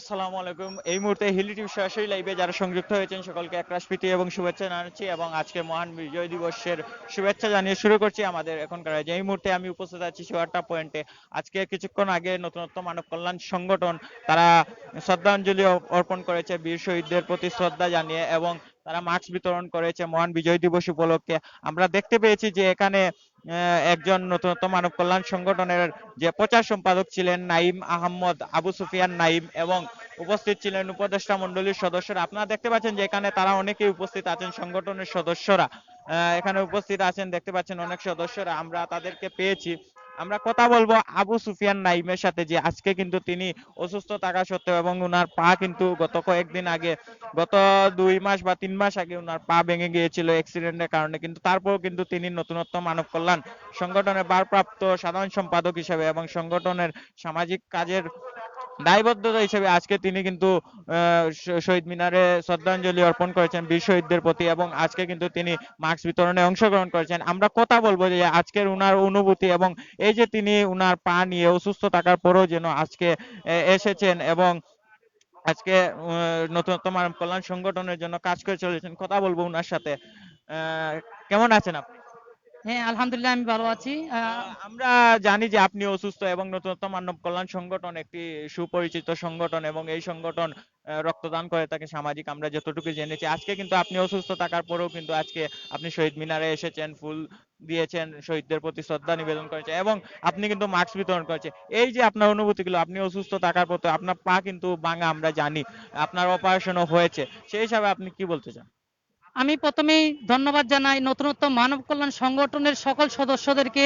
আসসালামু আলাইকুম। এই মুহূর্তে হিলি টিভি সরাসরি লাইভে যারা সংযুক্ত হয়েছেন, সকলকে একরাশ প্রীতি এবং শুভেচ্ছা জানাচ্ছি এবং আজকে মহান বিজয় দিবসের শুভেচ্ছা জানিয়ে শুরু করছি আমাদের এখনকার আয়োজন। এই মুহূর্তে আমি উপস্থিত আছি শিওয়ারটা পয়েন্টে। আজকে কিছুক্ষণ আগে নতুনত্ব মানব কল্যাণ সংগঠন, তারা শ্রদ্ধাঞ্জলি অর্পণ করেছে, বীর শহীদদের প্রতি শ্রদ্ধা জানিয়ে এবং তারা মাস্ক বিতরণ করেছে মহান বিজয় দিবস উপলক্ষে। আমরা দেখতে পেয়েছি যে এখানে একজন নতুনত্ব মানব কল্যাণ সংগঠনের যে প্রচার সম্পাদক ছিলেন নাইম আহমদ আবু সুফিয়ান নাইম এবং উপস্থিত ছিলেন উপদেষ্টা মন্ডলীর সদস্যরা। আপনারা দেখতে পাচ্ছেন যে এখানে তারা অনেকেই উপস্থিত আছেন সংগঠনের সদস্যরা। এখানে উপস্থিত আছেন, দেখতে পাচ্ছেন অনেক সদস্যরা। আমরা তাদেরকে পেয়েছি। আমরা কথা বলব আবু সুফিয়ান নাইমের সাথে যে আজকে কিন্তু তিনি অসুস্থ থাকা সত্ত্বেও এবং ওনার পা কিন্তু গত কয়েকদিন আগে, গত দুই মাস বা তিন মাস আগে ওনার পা ভেঙে গিয়েছিল অ্যাক্সিডেন্টের কারণে। কিন্তু তারপরেও কিন্তু তিনি নতুনত্ব মানব কল্যাণ সংগঠনের ভারপ্রাপ্ত সাধারণ সম্পাদক হিসেবে এবং সংগঠনের সামাজিক কাজের দায়বদ্ধতা হিসেবে আজকে তিনি কিন্তু শহীদ মিনারে শ্রদ্ধাঞ্জলি অর্পণ করেছেন বীর শহীদদের প্রতি এবং আজকে কিন্তু তিনি মাস্ক বিতরণে অংশগ্রহণ করেছেন। আমরা কথা বলব যে আজকের উনার অনুভূতি এবং এই যে তিনি উনার পা নিয়ে অসুস্থ থাকার পরেও যেন আজকে এসেছেন এবং আজকে আহ, নতুনত্ব মানব কল্যাণ সংগঠনের জন্য কাজ করে চলেছেন। কথা বলব উনার সাথে। কেমন আছেন আপনি? হ্যাঁ আলহামদুলিল্লাহ, আমি ভালো আছি। আমরা জানি যে আপনি অসুস্থ এবং নতুনত্ব মানব কল্যাণ সংগঠন, একটি সুপরিচিত সংগঠন এবং এই সংগঠন রক্তদান করে থাকে সামাজিক। আমরা যতটুকু জেনেছি, আজকে কিন্তু আপনি অসুস্থ থাকার পরেও কিন্তু আজকে আপনি শহীদ মিনারে এসেছেন, ফুল দিয়েছেন, শহীদদের প্রতি শ্রদ্ধা নিবেদন করেছেন এবং আপনি কিন্তু মাস্ক বিতরণ করেছেন। এই যে আপনার অনুভূতিগুলো, আপনি অসুস্থ থাকার পর আপনার পা কিন্তু ভাঙা, আমরা জানি। আপনার অপারেশনও হয়েছে। সেই হিসাবে আপনি কি বলতে চান? আমি প্রথমেই ধন্যবাদ জানাই নতুনত্ব মানব কল্যাণ সংগঠনের সকল সদস্যদেরকে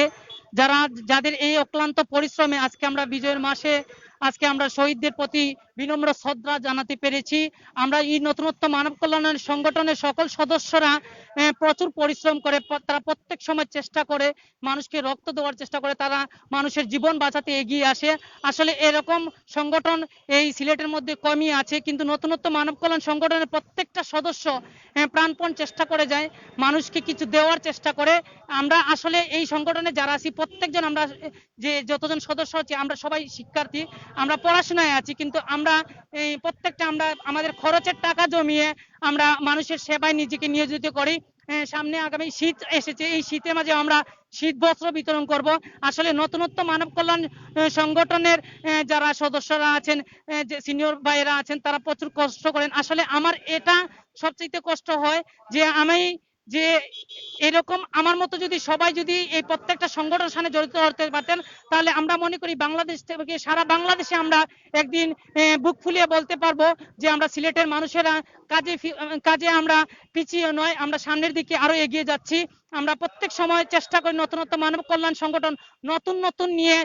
যারা, যাদের এই অক্লান্ত পরিশ্রমে আজকে আমরা বিজয়ের মাসে, আজকে আমরা শহীদদের প্রতি বিনম্র শ্রদ্ধা জানাতে পেরেছি। আমরা এই নতুনত্ব মানব কল্যাণের সংগঠনের সকল সদস্যরা প্রচুর পরিশ্রম করে তারা প্রত্যেক সময় চেষ্টা করে, মানুষকে রক্ত দেওয়ার চেষ্টা করে, তারা মানুষের জীবন বাঁচাতে এগিয়ে আসে। আসলে এরকম সংগঠন এই সিলেটের মধ্যে কমই আছে, কিন্তু নতুনত্ব মানব কল্যাণ সংগঠনের প্রত্যেকটা সদস্য প্রাণপণ চেষ্টা করে যায়, মানুষকে কিছু দেওয়ার চেষ্টা করে। আমরা আসলে এই সংগঠনে যারা আছি, প্রত্যেকজন আমরা যে যতজন সদস্য আছি, আমরা সবাই শিক্ষার্থী, আমরা পড়াশোনায় আছি, কিন্তু আমরা এই প্রত্যেকটা আমরা, আমাদের খরচের টাকা জমিয়ে আমরা মানুষের সেবায় নিজেকে নিয়োজিত করি। সামনে আগামী শীত এসেছে, এই শীতের মাঝে আমরা শীত বস্ত্র বিতরণ করব। আসলে নতুনত্ব মানব কল্যাণ সংগঠনের যারা সদস্যরা আছেন যে সিনিয়র ভাইয়েরা আছেন, তারা প্রচুর কষ্ট করেন। আসলে আমার এটা সবচেয়ে কষ্ট হয় যে আমি যে এরকম আমার মতো যদি সবাই যদি এই প্রত্যেকটা সংগঠনের সাথে জড়িত হতে পারতেন, তাহলে আমরা মনে করি বাংলাদেশ থেকে সারা বাংলাদেশে আমরা একদিন বুক ফুলিয়ে বলতে পারব যে আমরা সিলেটের মানুষেরা কাজে কাজে আমরা পিছিয়ে নয়, আমরা সামনের দিকে আরও এগিয়ে যাচ্ছি। আমরা প্রত্যেক সময় চেষ্টা করি নতুনত্ব মানব কল্যাণ সংগঠন নতুন নতুন নিয়ে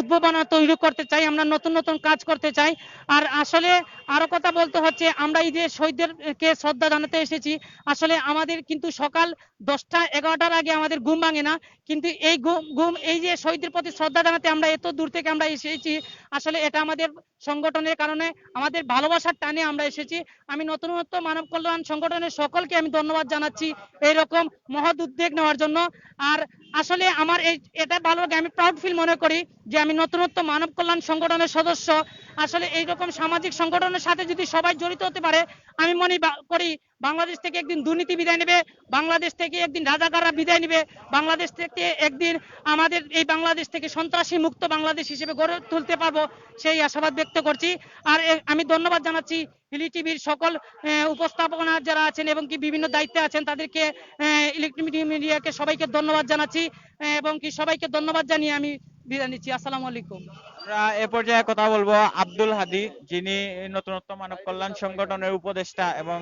উদ্ভাবনা তৈরি করতে চাই, আমরা নতুন নতুন কাজ করতে চাই। আর আসলে আরও কথা বলতে হচ্ছে, আমরা এই যে শহীদদেরকে শ্রদ্ধা জানাতে এসেছি, আসলে আমাদের কিন্তু সকাল দশটা এগারোটার আগে আমাদের ঘুম ভাঙে না, কিন্তু এই ঘুম এই যে শহীদদের প্রতি শ্রদ্ধা জানাতে আমরা এত দূর থেকে আমরা এসেছি, আসলে এটা আমাদের সংগঠনের কারণে, আমাদের ভালোবাসার টানে আমরা এসেছি। আমি নতুনত্ব মানব কল্যাণ সংগঠনের সকলকে আমি ধন্যবাদ জানাচ্ছি। এইরকম মহৎ উদ্যোগ নেওয়ার জন্য। আর আসলে আমার এই, এটা ভালো লাগে। আমি প্রাউড ফিল মনে করি যে আমি নতুনত্ব মানব কল্যাণ সংগঠনের সদস্য। আসলে এইরকম সামাজিক সংগঠনের সাথে যদি সবাই জড়িত হতে পারে, আমি মনে করি বাংলাদেশ থেকে একদিন দুর্নীতি বিদায় নেবে, বাংলাদেশ থেকে একদিন রাজাকাররা বিদায় নেবে, বাংলাদেশ থেকে একদিন আমাদের এই বাংলাদেশ থেকে সন্ত্রাসী মুক্ত বাংলাদেশ হিসেবে গড়ে তুলতে পারব সেই আশাবাদ ব্যক্ত করছি। আর আমি ধন্যবাদ জানাচ্ছি হিলি টিভির সকল উপস্থাপনা যারা আছেন এবং কি বিভিন্ন দায়িত্বে আছেন তাদেরকে ইলেকট্রনিক মিডিয়াকে সবাইকে ধন্যবাদ জানাচ্ছি এবং কি সবাইকে ধন্যবাদ জানিয়ে আমি বিদায় নিচ্ছি, আসসালামু আলাইকুম। আমরা এ পর্যায়ে কথা বলব আব্দুল হাদি, যিনি নতুনত্ব মানব কল্যাণ সংগঠনের উপদেষ্টা এবং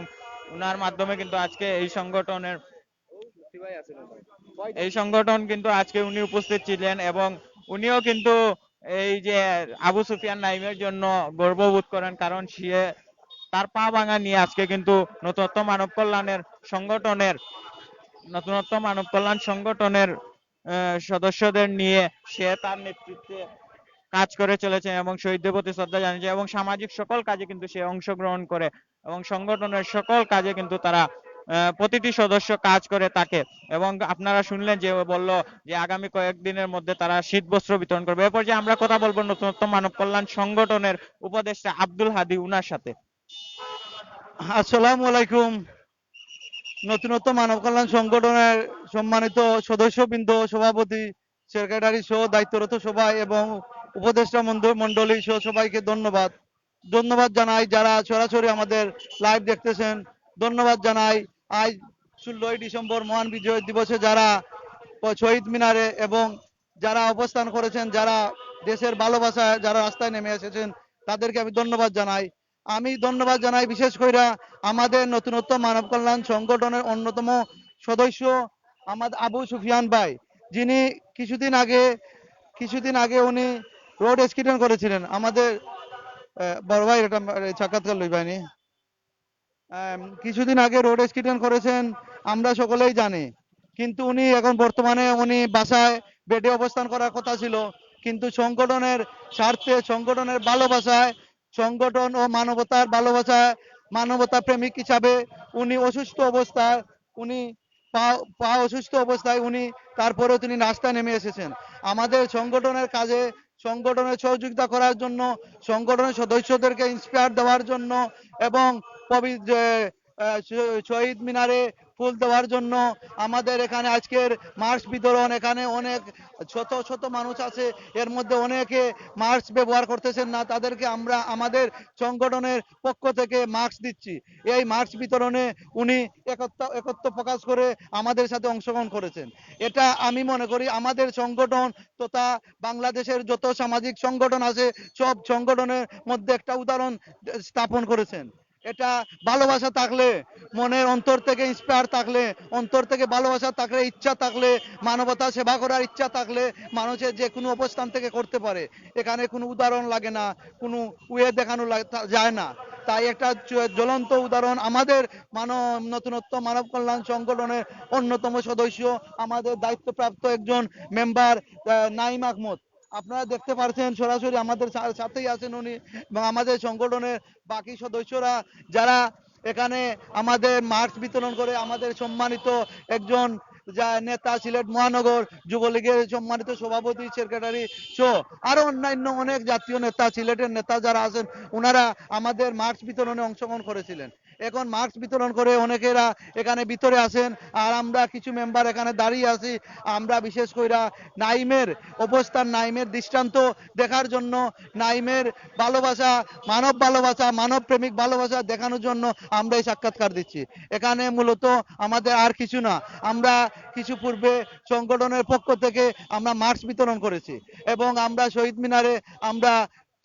মাধ্যমে কিন্তু আজকে এই সংগঠনের এই সংগঠন কিন্তু আজকে উনি উপস্থিত ছিলেন এবং উনিও কিন্তু এই যে আবু সুফিয়ান নাইমের জন্য গর্ববোধ করেন, কারণ সে তার পা ভাঙা নিয়ে আজকে কিন্তু নতুনত্ব মানব কল্যাণের সংগঠনের, নতুনত্ব মানব কল্যাণ সংগঠনের সদস্যদের নিয়ে সে তার নেতৃত্বে কাজ করে চলেছে এবং শহীদদের প্রতি শ্রদ্ধা জানিয়েছে এবং সামাজিক সকল কাজে কিন্তু সে অংশগ্রহণ করে এবং সংগঠনের সকল কাজে কিন্তু তারা প্রতিটি সদস্য কাজ করে থাকে এবং আপনারা শুনলেন যে বলল যে আগামী কয়েকদিনের মধ্যে তারা শীত বস্ত্র বিতরণ করবে। এরপর যে আমরা কথা বলব নতুনত্ব মানব কল্যাণ সংগঠনের উপদেষ্টা আব্দুল হাদি উনার সাথে। আসসালামু আলাইকুম। নতুনত্ব মানব কল্যাণ সংগঠনের সম্মানিত সদস্যবৃন্দ, সভাপতি সেক্রেটারি সহ দায়িত্বরত সবাই এবং উপদেষ্টা মন্ড- মণ্ডলী সহ সবাইকে ধন্যবাদ। ধন্যবাদ জানাই যারা সরাসরি আমাদের লাইভ দেখতেছেন। ধন্যবাদ জানাই আজ ষোলোই ডিসেম্বর মহান বিজয় দিবসে যারা শহীদ মিনারে এবং যারা অবস্থান করেছেন, যারা দেশের ভালোবাসায়, যারা রাস্তায় নেমে এসেছেন, তাদেরকে আমি ধন্যবাদ জানাই। আমি ধন্যবাদ জানাই বিশেষ করে আমাদের নতুনত্ব মানব কল্যাণ সংগঠনের অন্যতম সদস্য আমাদের আবু সুফিয়ান ভাই যিনি কিছুদিন আগে কিছুদিন আগে উনি রোড স্কিডন করেছিলেন। আমাদের বড় ভাই এটা সাক্ষাৎকার লই পাইনি আম, কিছুদিন আগে রোড স্কিডন করেছেন আমরা সকলেই জানি। কিন্তু উনি এখন বর্তমানে উনি বাসায় বেডে অবস্থান করার কথা ছিল। কিন্তু সংগঠনের স্বার্থে সংগঠনের ভালোবাসায় সংগঠন ও মানবতার ভালোবাসায় মানবতা প্রেমিক হিসাবে উনি অসুস্থ অবস্থায়, উনি পা পা অসুস্থ অবস্থায় উনি, তারপরেও তিনি রাস্তায় নেমে এসেছেন। আমাদের সংগঠনের কাজে, সংগঠনের সহযোগিতা করার জন্য, সংগঠনের সদস্যদেরকে ইন্সপায়ার দেওয়ার জন্য এবং শহীদ মিনারে ফুল দেওয়ার জন্য আমাদের এখানে আজকের মার্চ বিতরণ, এখানে অনেক শত শত মানুষ আছে, এর মধ্যে অনেকে মাস্ক ব্যবহার করতেছেন না, তাদেরকে আমরা আমাদের সংগঠনের পক্ষ থেকে মাস্ক দিচ্ছি। এই মাস্ক বিতরণে উনি একত্র একত্র প্রকাশ করে আমাদের সাথে অংশগ্রহণ করেছেন। এটা আমি মনে করি আমাদের সংগঠন তথা বাংলাদেশের যত সামাজিক সংগঠন আছে, সব সংগঠনের মধ্যে একটা উদাহরণ স্থাপন করেছেন। এটা ভালোবাসা থাকলে, মনের অন্তর থেকে ইন্সপায়ার থাকলে, অন্তর থেকে ভালোবাসা থাকলে, ইচ্ছা থাকলে, মানবতা সেবা করার ইচ্ছা থাকলে মানুষের যে কোনো অবস্থান থেকে করতে পারে। এখানে কোনো উদাহরণ লাগে না, কোনো উয়ে দেখানো যায় না। তাই একটা জ্বলন্ত উদাহরণ, আমাদের মানব, নতুনত্ব মানব কল্যাণ সংগঠনের অন্যতম সদস্য, আমাদের দায়িত্বপ্রাপ্ত একজন মেম্বার নাইম আহমদ। আপনারা দেখতে পারছেন সরাসরি আমাদের সাথেই আছেন উনি এবং আমাদের সংগঠনের বাকি সদস্যরা যারা এখানে আমাদের মার্কস বিতরণ করে আমাদের সম্মানিত একজন যা নেতা সিলেট মহানগর যুবলীগের সম্মানিত সভাপতি, সেক্রেটারি সহ আরও অন্যান্য অনেক জাতীয় নেতা, সিলেটের নেতা যারা আছেন ওনারা আমাদের মার্কস বিতরণে অংশগ্রহণ করেছিলেন। এখন মাস্ক বিতরণ করে অনেকেরা এখানে ভিতরে আছেন। আর আমরা কিছু মেম্বার এখানে দাঁড়িয়ে আছি। আমরা বিশেষ কইরা নাইমের অবস্থান, নাইমের দৃষ্টান্ত দেখার জন্য, নাইমের ভালোবাসা, মানব ভালোবাসা, মানব প্রেমিক ভালোবাসা দেখানোর জন্য আমরা এই সাক্ষাৎকার দিচ্ছি। এখানে মূলত আমাদের আর কিছু না। আমরা কিছু পূর্বে সংগঠনের পক্ষ থেকে আমরা মাস্ক বিতরণ করেছি এবং আমরা শহীদ মিনারে আমরা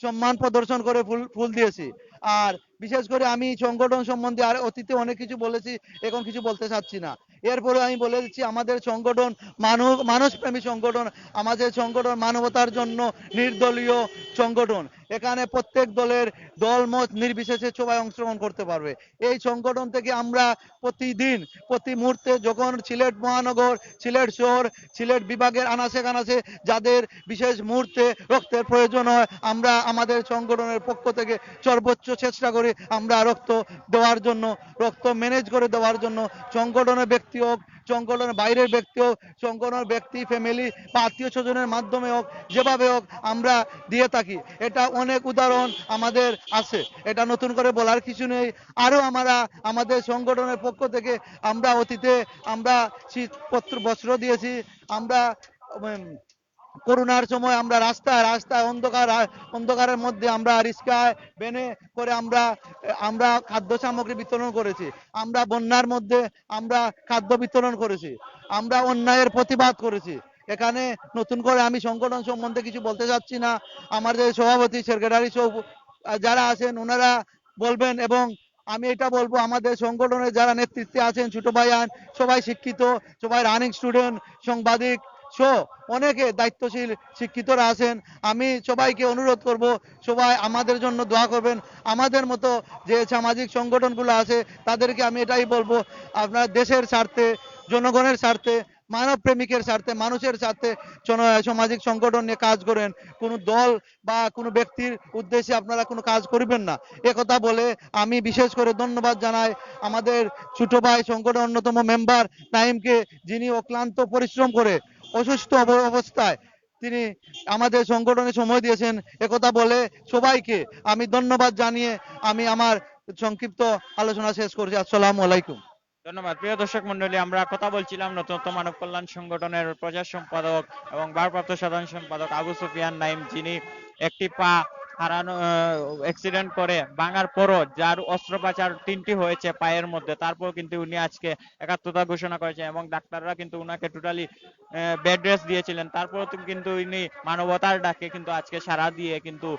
সম্মান প্রদর্শন করে ফুল ফুল দিয়েছি। আর বিশেষ করে আমি সংগঠন সম্বন্ধে আর অতীতে অনেক কিছু বলেছি, এখন কিছু বলতে চাচ্ছি না। এরপরে আমি বলে দিচ্ছি, আমাদের সংগঠন মানব মানুষপ্রেমী সংগঠন, আমাদের সংগঠন মানবতার জন্য নির্দলীয় সংগঠন। এখানে প্রত্যেক দলের দল মত নির্বিশেষে সবাই অংশগ্রহণ করতে পারবে। এই সংগঠন থেকে আমরা প্রতিদিন, প্রতি মুহূর্তে যখন সিলেট মহানগর, সিলেট শহর, সিলেট বিভাগের আনাচে কানাচে যাদের বিশেষ মুহূর্তে রক্তের প্রয়োজন হয়, আমরা আমাদের সংগঠনের পক্ষ থেকে সর্বোচ্চ চেষ্টা করি আমরা রক্ত দেওয়ার জন্য, রক্ত ম্যানেজ করে দেওয়ার জন্য। সংগঠনের ব্যক্তি হোক সংগঠনের বাইরের ব্যক্তি হোক সংগঠনের ব্যক্তি ফ্যামিলি বা আত্মীয় স্বজনের মাধ্যমে হোক, যেভাবে হোক আমরা দিয়ে থাকি। এটা অনেক উদাহরণ আমাদের আছে। এটা নতুন করে বলার কিছু নেই। আরও আমরা আমাদের সংগঠনের পক্ষ থেকে আমরা অতীতে আমরা শীতপত্র বস্ত্র দিয়েছি, আমরা করোনার সময় আমরা রাস্তায় রাস্তায় অন্ধকার, অন্ধকারের মধ্যে আমরা রিস্কায় ভ্যানে করে আমরা আমরা খাদ্য সামগ্রী বিতরণ করেছি। আমরা বন্যার মধ্যে আমরা খাদ্য বিতরণ করেছি। আমরা অন্যায়ের প্রতিবাদ করেছি। এখানে নতুন করে আমি সংগঠন সম্বন্ধে কিছু বলতে চাচ্ছি না। আমাদের সভাপতি, সেক্রেটারি সব যারা আছেন, ওনারা বলবেন এবং আমি এটা বলব, আমাদের সংগঠনের যারা নেতৃত্বে আছেন, ছোট ভাইয়ান সবাই শিক্ষিত, সবাই রানিং স্টুডেন্ট সাংবাদিক সো, অনেকে দায়িত্বশীল শিক্ষিতরা আছেন। আমি সবাইকে অনুরোধ করব, সবাই আমাদের জন্য দোয়া করবেন। আমাদের মতো যে সামাজিক সংগঠনগুলো আছে, তাদেরকে আমি এটাই বলব, আপনার দেশের স্বার্থে, জনগণের স্বার্থে মানব প্রেমিকের স্বার্থে, মানুষের স্বার্থে সামাজিক সংগঠন নিয়ে কাজ করেন। কোনো দল বা কোনো ব্যক্তির উদ্দেশ্যে আপনারা কোনো কাজ করবেন না। কথা বলে আমি বিশেষ করে ধন্যবাদ জানাই আমাদের ছোট ভাই সংগঠন অন্যতম মেম্বার নাইমকে, যিনি অক্লান্ত পরিশ্রম করে অসুস্থ অবস্থায়। তিনি আমাদের সংগঠনে সময় দিয়েছেন। একথা বলে সবাইকে আমি ধন্যবাদ জানিয়ে আমি আমার সংক্ষিপ্ত আলোচনা শেষ করছি। আসসালাম আলাইকুম। ধন্যবাদ। প্রিয় দর্শক মন্ডলী আমরা কথা বলছিলাম নতুনত্ব মানব কল্যাণ সংগঠনের প্রচার সম্পাদক এবং ভারপ্রাপ্ত সাধারণ সম্পাদক আবু সুফিয়ান নাইম যিনি একটি পা হারানো অ্যাক্সিডেন্ট করে ভাঙার পরও যার অস্ত্রোপচার তিনটি হয়েছে পায়ের মধ্যে তারপর কিন্তু উনি আজকে একাত্মতা ঘোষণা করেছেন এবং ডাক্তাররা কিন্তু উনাকে টোটালি বেড রেস্ট দিয়েছিলেন। তারপর কিন্তু উনি মানবতার ডাকে কিন্তু আজকে সারা দিয়ে কিন্তু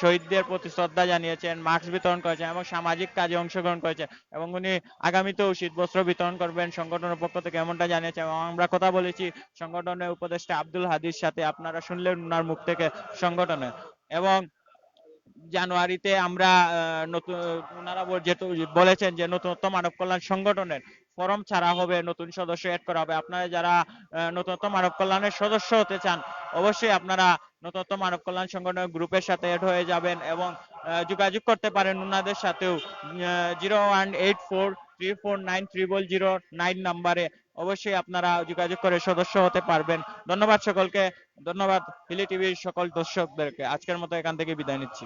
শহীদদের প্রতি শ্রদ্ধা জানিয়েছেন মাস্ক বিতরণ করেছেন এবং সামাজিক কাজে অংশগ্রহণ করেছেন এবং উনি আগামীতেও শীত বস্ত্র বিতরণ করবেন সংগঠনের পক্ষ থেকে এমনটা জানিয়েছেন এবং আমরা কথা বলেছি সংগঠনের উপদেষ্টা আব্দুল হাদির সাথে, আপনারা শুনলেন ওনার মুখ থেকে সংগঠনের। এবং জানুয়ারিতে আমরা নতুন ওনারা যেহেতু বলেছেন যে নতুনত্ব মানব কল্যাণ সংগঠনের ফরম ছাড়া হবে, নতুন সদস্য এড করা হবে। আপনারা যারা নতুনত্ব মানব কল্যাণের সদস্য হতে চান, অবশ্যই আপনারা নতুনত্ব মানব কল্যাণ সংগঠনের গ্রুপের সাথে এড হয়ে যাবেন এবং যোগাযোগ করতে পারেন ওনাদের সাথেও zero one eight four three four nine triple zero nine নাম্বারে অবশ্যই আপনারা যোগাযোগ করে সদস্য হতে পারবেন। ধন্যবাদ সকলকে। ধন্যবাদ। হিলি টিভির সকল দর্শকদেরকে। আজকের মতো এখান থেকে বিদায় নিচ্ছি।